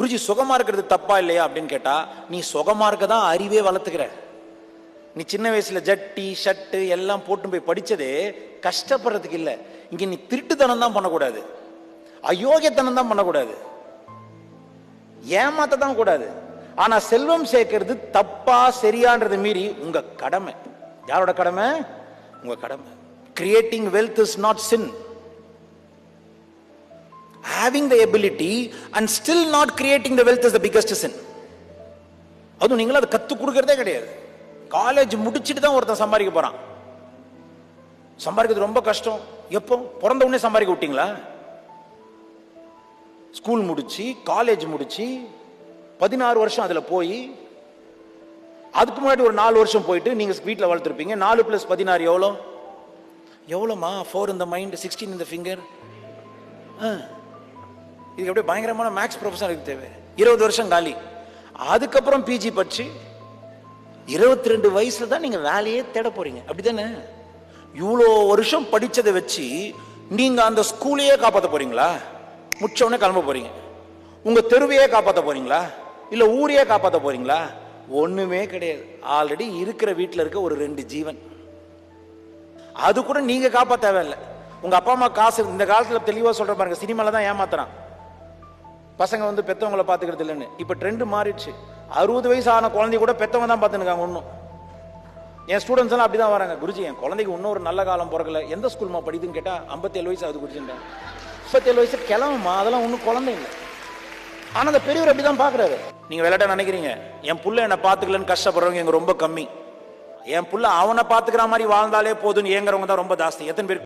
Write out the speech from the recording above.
குருஜி சுகமா இருக்கிறது தப்பா இல்லையா அப்படின்னு கேட்டா நீ சுகமா இருக்க தான் அறிவே வளர்த்துக்கிற. நீ சின்ன வயசுல ஜட்டி ஷர்ட்டு எல்லாம் போட்டு போய் படிச்சதே கஷ்டப்படுறதுக்கு இல்லை. இங்க நீ திருட்டுத்தனம் தான் பண்ணக்கூடாது. அயோக்கியத்தனம் தான் பண்ணக்கூடாது. ஏமாத்த தான் கூடாது. ஆனா செல்வம் சேர்க்கறது தப்பா சரியான்றது மீறி உங்க கடமை. யாரோட கடமை? உங்க கடமை. Creating wealth is not sin having the ability and still not creating the wealth is the biggest sin. அதுவும் நீங்களும் அதை கற்றுக் கொடுக்கறதே கிடையாது. காலேஜ் முடிச்சிட்டு தான் ஒருத்தன் சம்பாதிக்க போறான். சம்பாதிக்கிறது ரொம்ப கஷ்டம். எப்போ? பிறந்த உடனே சம்பாதிக்க விட்டீங்களா? ஸ்கூல் முடிச்சு காலேஜ் முடிச்சு பதினாறு வருஷம் அதுல போய் அதுக்கு முன்னாடி ஒரு நாலு வருஷம் போயிட்டு நீங்க வீட்டில் வளர்த்துருப்பீங்க. நாலு பிளஸ் பதினாறு எவ்வளோ? எவ்வளோமா? ஃபோர் இந்த மைண்ட் சிக்ஸ்டீன் இந்த ஃபிங்கர் ஆ. இதுக்கு அப்படியே பயங்கரமான மேக்ஸ் ப்ரொஃபஸர் இருக்கு தேவை. இருபது வருஷம் காலி. அதுக்கப்புறம் பிஜி படிச்சு இருபத்தி ரெண்டு வயசுல தான் நீங்க வேலையே தேட போறீங்க. அப்படிதானே இவ்வளோ வருஷம் படித்ததை வச்சு நீங்கள் அந்த ஸ்கூலையே காப்பாற்ற போறீங்களா? முடிச்சவொடனே கிளம்ப போறீங்க. உங்கள் தெருவையே காப்பாற்ற போறீங்களா? இல்லை ஊரையே காப்பாற்ற போறீங்களா? ஒன்றுமே கிடையாது. ஆல்ரெடி இருக்கிற வீட்டில் இருக்க ஒரு ரெண்டு ஜீவன். அது கூட நீங்கள் காப்பாற்ற தேவையில்லை. உங்கள் அப்பா அம்மா காசு இந்த காலத்தில் தெளிவாக சொல்கிற பாருங்க சினிமாவில் தான் ஏமாத்துறான். பசங்க வந்து பெத்தவங்கள பாத்துக்கிறது இல்லைன்னு. இப்ப ட்ரெண்ட் மாறிடுச்சு. அறுபது வயசு ஆன குழந்தை கூட பெத்தவங்க தான் பார்த்துருக்காங்க ஒன்றும் என் ஸ்டூடெண்ட்ஸ் எல்லாம் அப்படிதான் வராங்க. குருஜி என் குழந்தைக்கு இன்னும் ஒரு நல்ல காலம் பிறக்கல. எந்த ஸ்கூல்மா படிக்குதுன்னு கேட்டா ஐம்பத்தேழு வயசு ஆகுது குருஜின்றேன் முப்பத்தேழு வயசு கிளம்புமா? அதெல்லாம் ஒன்றும் குழந்தை இல்லை. ஆனால் அந்த பெரியவர் அப்படிதான் பாக்குறாரு நீங்க விளையாட்ட நினைக்கிறீங்க? என் புள்ள என்ன பாத்துக்கலன்னு கஷ்டப்படுறவங்க எங்க ரொம்ப கம்மி. என் புள்ள அவனை பாத்துக்கிற மாதிரி வாழ்ந்தாலே போதும்னு ஏங்குறவங்க தான் ரொம்ப ஜாஸ்தி. எத்தனை பேர்